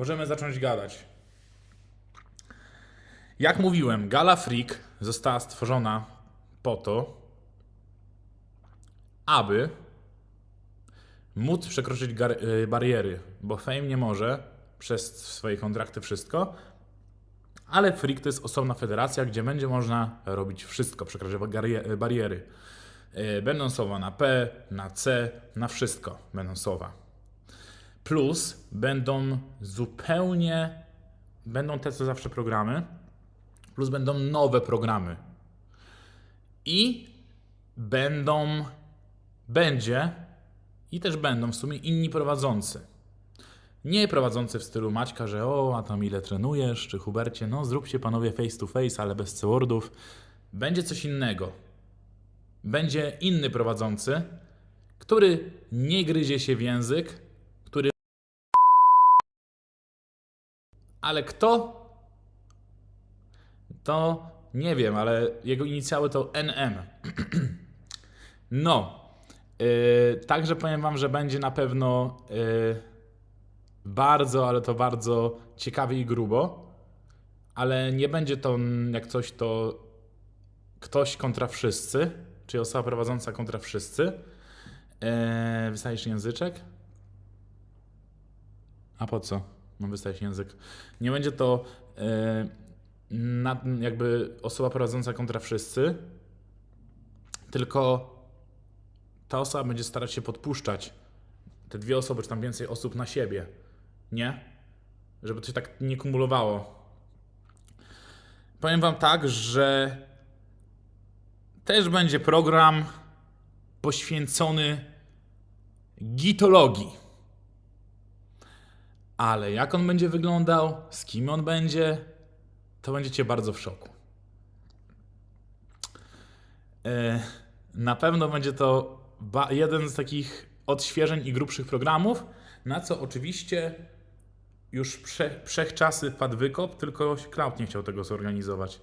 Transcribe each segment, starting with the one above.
możemy zacząć gadać. Jak mówiłem, Gala Freak została stworzona po to, aby móc przekroczyć y, bariery, bo Fame nie może przez swoje kontrakty wszystko, ale Freak to jest osobna federacja, gdzie będzie można robić wszystko, przekraczać bariery. Y, Będą słowa na P, na C, na wszystko będą słowa. Plus będą zupełnie, będą te co zawsze programy, plus będą nowe programy. I będą, będzie i też będą w sumie inni prowadzący. Nie prowadzący w stylu Maćka, że o, a tam ile trenujesz, czy Hubercie, no zróbcie panowie face to face, ale bez C-wordów. Będzie coś innego. Będzie inny prowadzący, który nie gryzie się w język, który. Ale kto? To nie wiem, ale jego inicjały to NM. no. Yy, także powiem Wam, że będzie na pewno yy, bardzo, ale to bardzo ciekawie i grubo. Ale nie będzie to jak coś to ktoś kontra wszyscy, czyli osoba prowadząca kontra wszyscy. Wystawisz języczek? A po co? Mam wystawić język. Nie będzie to na, jakby osoba prowadząca kontra wszyscy, tylko ta osoba będzie starać się podpuszczać te dwie osoby, czy tam więcej osób na siebie. Nie? Żeby to się tak nie kumulowało. Powiem Wam tak, że też będzie program poświęcony gitologii. Ale jak on będzie wyglądał, z kim on będzie, to będziecie bardzo w szoku. E, Na pewno będzie to jeden z takich odświeżeń i grubszych programów, na co oczywiście już prze- wszechczasy wpadł wykop, tylko Cloud nie chciał tego zorganizować.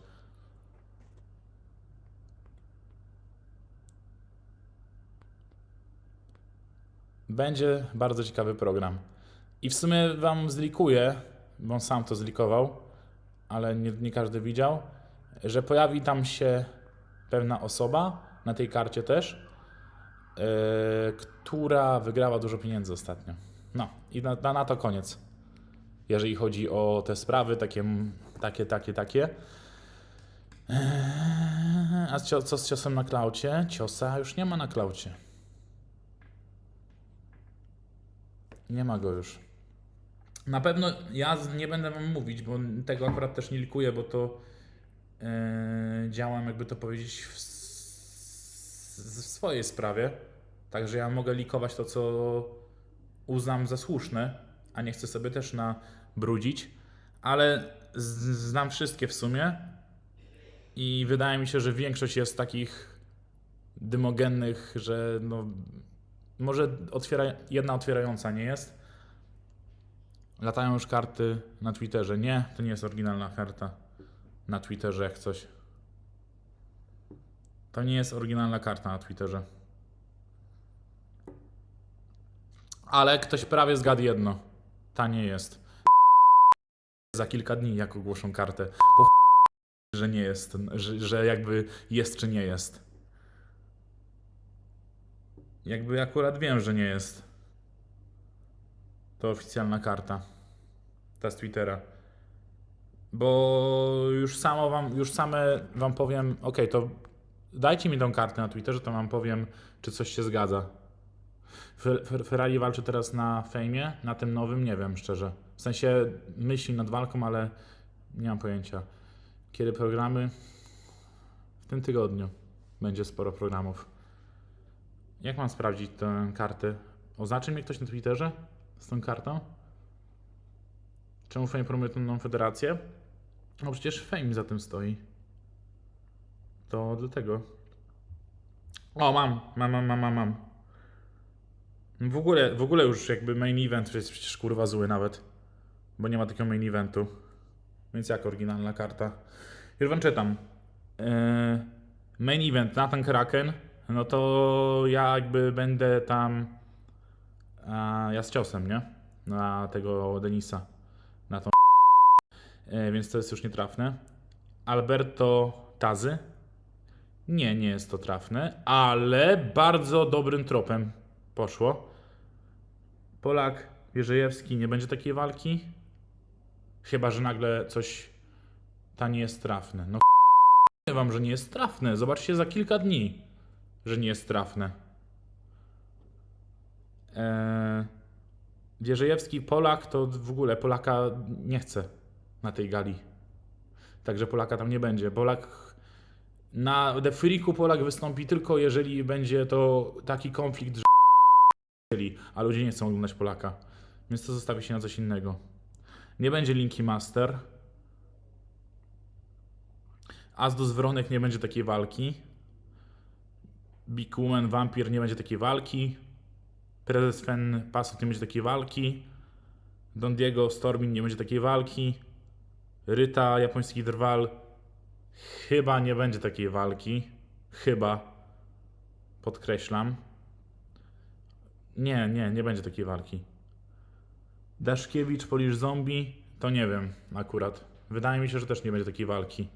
Będzie bardzo ciekawy program. I w sumie wam zlikuję, bo on sam to zlikował, ale nie, nie każdy widział, że pojawi tam się pewna osoba, na tej karcie też, yy, która wygrała dużo pieniędzy ostatnio. No i na, na, to koniec. Jeżeli chodzi o te sprawy, takie, takie, takie, takie. Eee, A cio- co z ciosem na klaucie? Ciosa już nie ma na klaucie. Nie ma go już. Na pewno ja nie będę wam mówić, bo tego akurat też nie likuję, bo to e, działam, jakby to powiedzieć, w, w swojej sprawie. Także ja mogę likować to, co uznam za słuszne, a nie chcę sobie też nabrudzić, ale znam wszystkie w sumie i wydaje mi się, że większość jest takich dymogennych, że no, może otwiera, jedna otwierająca nie jest. Latają już karty na Twitterze. Nie, to nie jest oryginalna karta na Twitterze jak coś. To nie jest oryginalna karta na Twitterze. Ale ktoś prawie zgadł jedno. Ta nie jest. Za kilka dni jak ogłoszą kartę. Po że nie jest, że, że jakby jest czy nie jest. Jakby akurat wiem, że nie jest. To oficjalna karta. Ta z Twittera. Bo już samo wam, już same wam powiem, ok, to dajcie mi tą kartę na Twitterze, to wam powiem, czy coś się zgadza. Fer- Fer- Ferrari walczy teraz na fejmie, na tym nowym, nie wiem szczerze. W sensie myśli nad walką, ale nie mam pojęcia. Kiedy programy? W tym tygodniu będzie sporo programów. Jak mam sprawdzić tę kartę? Oznaczy mnie ktoś na Twitterze z tą kartą? Czemu Fame promuje tą federację? No przecież Fame za tym stoi. To dlatego. O, mam, mam, mam, mam, mam. W ogóle, w ogóle już jakby main event jest przecież kurwa zły nawet. Bo nie ma takiego main eventu. Więc jak oryginalna karta? Już czytam. Yy, main event Nathan Kraken. No to ja jakby będę tam. Ja z ciosem, nie? Na tego Denisa. e, więc to jest już nietrafne. Alberto Tazy. Nie, nie jest to trafne, ale bardzo dobrym tropem poszło. Polak Wierzejewski nie będzie takiej walki. Chyba, że nagle coś ta nie jest trafne. No wam, że nie jest trafne. Zobaczcie za kilka dni, że nie jest trafne. Eee, Wierzejewski Polak to w ogóle Polaka nie chce na tej gali. Także Polaka tam nie będzie. Polak na The Freaku Polak wystąpi tylko jeżeli będzie to taki konflikt, że a ludzie nie chcą oglądać Polaka. Więc to zostawi się na coś innego. Nie będzie Linki Master. Asdus Wronek nie będzie takiej walki. Big Woman Vampir nie będzie takiej walki. Prezes Fen Pasot nie będzie takiej walki. Don Diego Stormin nie będzie takiej walki. Ryta Japoński Drwal chyba nie będzie takiej walki. Chyba. Podkreślam. Nie, nie, nie będzie takiej walki. Daszkiewicz, Polisz Zombie, to nie wiem akurat. Wydaje mi się, że też nie będzie takiej walki.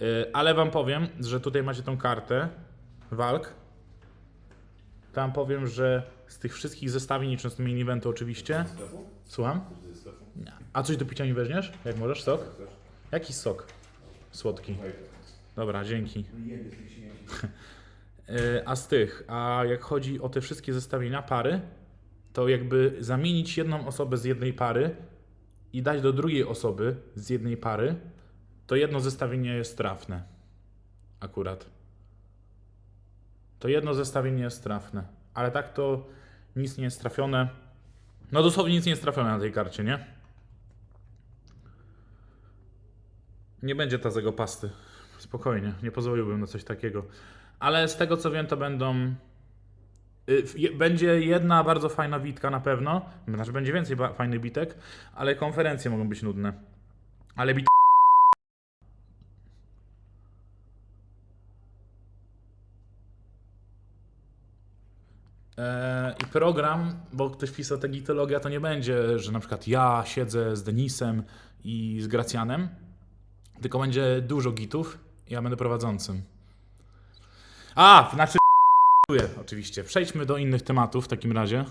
Yy, ale wam powiem, że tutaj macie tą kartę walk. Tam powiem, że z tych wszystkich zestawień, licząc z main eventu oczywiście. Słucham? Nie. A coś do picia mi weźmiesz? Jak możesz? Sok? Jaki sok? Słodki. Dobra, dzięki. Yy, A z tych, a jak chodzi o te wszystkie zestawienia, pary, to jakby zamienić jedną osobę z jednej pary i dać do drugiej osoby z jednej pary, to jedno zestawienie jest trafne. Akurat. To jedno zestawienie jest trafne. Ale tak to nic nie jest trafione. No dosłownie nic nie jest trafione na tej karcie, nie? Nie będzie tazego pasty. Spokojnie, nie pozwoliłbym na coś takiego. Ale z tego co wiem, to będą. y, Będzie jedna bardzo fajna witka na pewno. Znaczy, będzie więcej fajnych bitek, ale konferencje mogą być nudne. Ale bit. Eee, I program, bo ktoś pisał tę gitologia, to nie będzie, że na przykład ja siedzę z Denisem i z Gracjanem, tylko będzie dużo gitów i ja będę prowadzącym. A, znaczy oczywiście. Przejdźmy do innych tematów w takim razie.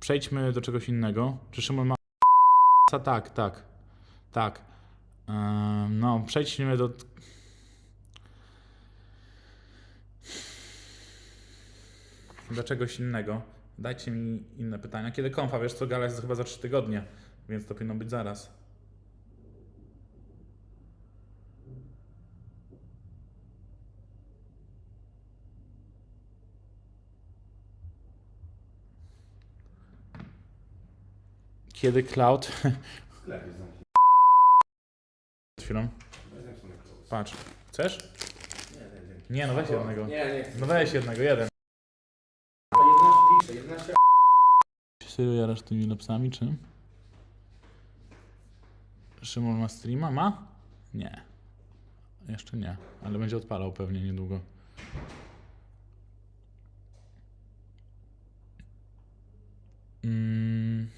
Przejdźmy do czegoś innego. Czy Szymon ma... Tak, tak. Tak. Ehm, no, przejdźmy do... Do czegoś innego. Dajcie mi inne pytania. Kiedy konfa? Wiesz co, gala jest chyba za 3 tygodnie, więc to powinno być zaraz. Kiedy Cloud... Przed chwilą. Patrz. Chcesz? Nie, no weź jednego. Nie, nie chcę. No weź jednego, jeden. 11 pisze, 11 Serio jarasz tymi lapsami, czy? Szymon ma streama? Ma? Nie. Jeszcze nie, ale będzie odpalał pewnie niedługo. Mm.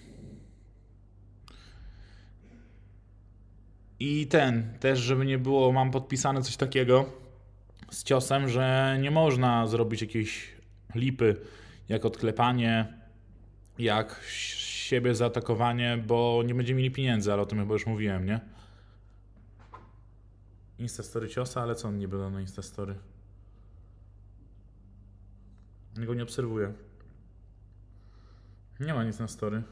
I ten, też żeby nie było, mam podpisane coś takiego z ciosem, że nie można zrobić jakiejś lipy, jak odklepanie, jak siebie zaatakowanie, bo nie będziemy mieli pieniędzy, ale o tym chyba już mówiłem, nie? Instastory ciosa, ale co on nie będą na Instastory? Ja go nie obserwuję. Nie ma nic na story.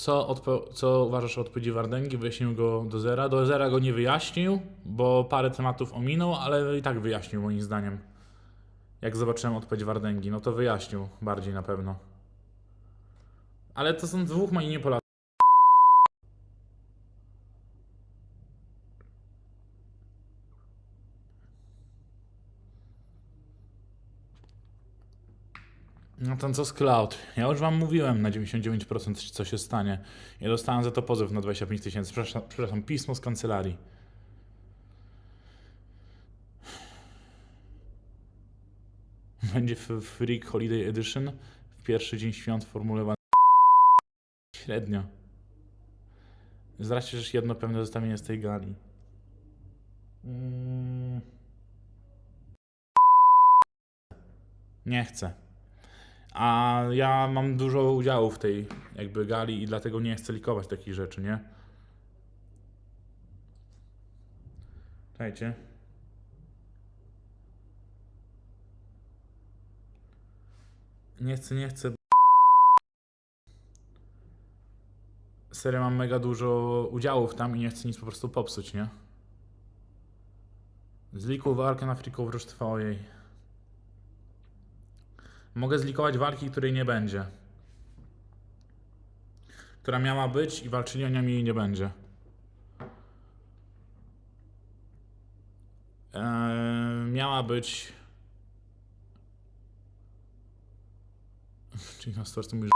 Co, odpo- co uważasz o odpowiedzi Wardęgi? Wyjaśnił go do zera. Do zera go nie wyjaśnił, bo parę tematów ominął, ale i tak wyjaśnił moim zdaniem. Jak zobaczyłem odpowiedź Wardęgi, no to wyjaśnił bardziej na pewno. Ale to są dwóch moich No to co z cloud? Ja już wam mówiłem na 99% co się stanie. Ja dostałem za to pozew na 25 tysięcy. Przepraszam, przepraszam, pismo z kancelarii. Będzie f- Freak Holiday Edition w pierwszy dzień świąt w 1. Średnio. Zdraćcie, że jedno pewne zestawienie z tej gali. Mm. Nie chcę. A ja mam dużo udziału w tej jakby gali i dlatego nie chcę likować takich rzeczy, nie? Czekajcie. Nie chcę, nie chcę. Serio mam mega dużo udziałów tam i nie chcę nic po prostu popsuć, nie? Zlikuj walkę na Freaku Wróż twojej. Mogę zlikować walki, której nie będzie. Która miała być i walczyli o nią i nie będzie. Eee, miała być. Czyli na to mówisz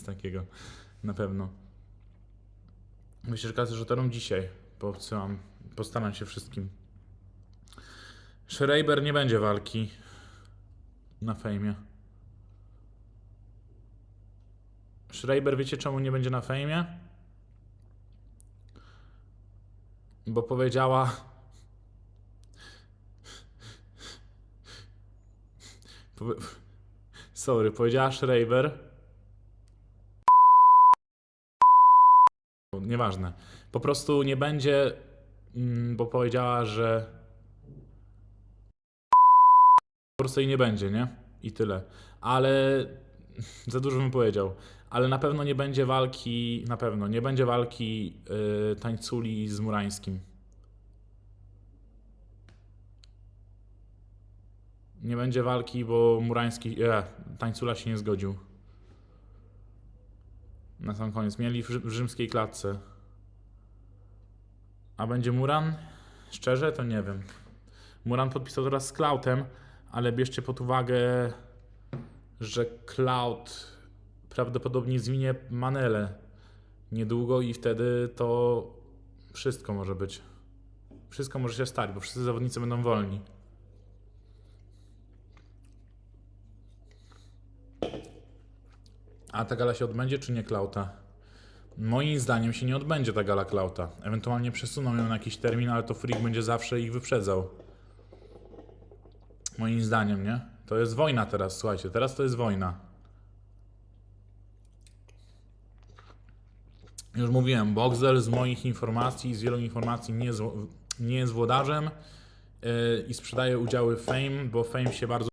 z takiego. Na pewno. Myślę, że kasy rzuterom dzisiaj. Poobsyłam. Postaram się wszystkim. Schreiber nie będzie walki na fejmie. Schreiber, wiecie czemu nie będzie na fejmie? Bo powiedziała. Powie... Sorry, powiedziała Schreiber. Nieważne. Po prostu nie będzie, mm, bo powiedziała, że po prostu nie będzie, nie? I tyle. Ale za dużo bym powiedział. Ale na pewno nie będzie walki, na pewno nie będzie walki yy, tańculi z Murańskim. Nie będzie walki, bo Murański, e, tańcula się nie zgodził. Na sam koniec. Mieli w, w rzymskiej klatce. A będzie Muran? Szczerze, to nie wiem. Muran podpisał teraz z Cloutem, ale bierzcie pod uwagę, że Cloud prawdopodobnie zwinie Manele niedługo i wtedy to wszystko może być. Wszystko może się stać, bo wszyscy zawodnicy będą wolni. A ta gala się odbędzie, czy nie Klauta? Moim zdaniem się nie odbędzie ta gala Klauta. Ewentualnie przesuną ją na jakiś termin, ale to Freak będzie zawsze ich wyprzedzał. Moim zdaniem, nie? To jest wojna teraz, słuchajcie, teraz to jest wojna. Już mówiłem, Boxer z moich informacji, z wielu informacji nie nie jest włodarzem yy, i sprzedaje udziały Fame, bo Fame się bardzo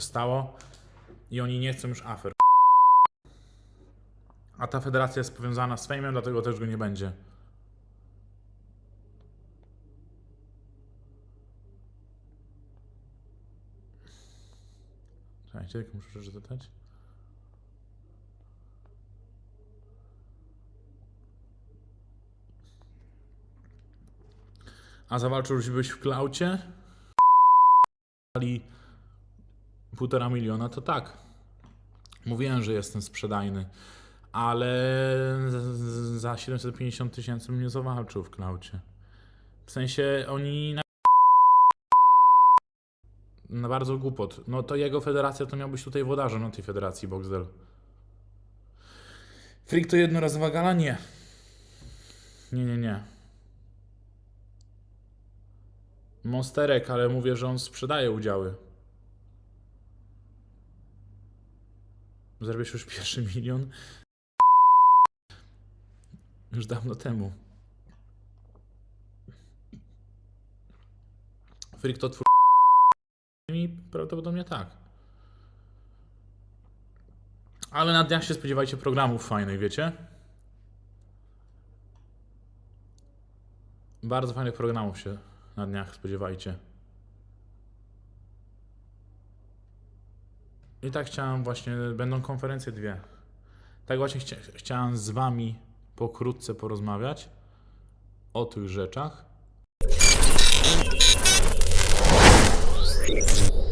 stało i oni nie chcą już afer. A ta federacja jest powiązana z Fame'em, dlatego też go nie będzie. Czekajcie, jak muszę przeczytać. A zawalczyłbyś byś w klaucie? Półtora miliona, to tak. Mówiłem, że jestem sprzedajny, ale za 750 tysięcy bym nie zawalczył w klaucie. W sensie oni na, bardzo głupot. No to jego federacja to miał być tutaj wodarzem na tej federacji Boxdel. Freak to jednorazowa gala? Nie. Nie, nie, nie. Monsterek, ale mówię, że on sprzedaje udziały. Zrobisz już pierwszy milion? Już dawno temu. Freak to twór... I prawdopodobnie tak. Ale na dniach się spodziewajcie programów fajnych, wiecie? Bardzo fajnych programów się na dniach spodziewajcie. I tak chciałem właśnie, będą konferencje dwie. Tak właśnie chcia, chciałem z wami pokrótce porozmawiać o tych rzeczach. Peace.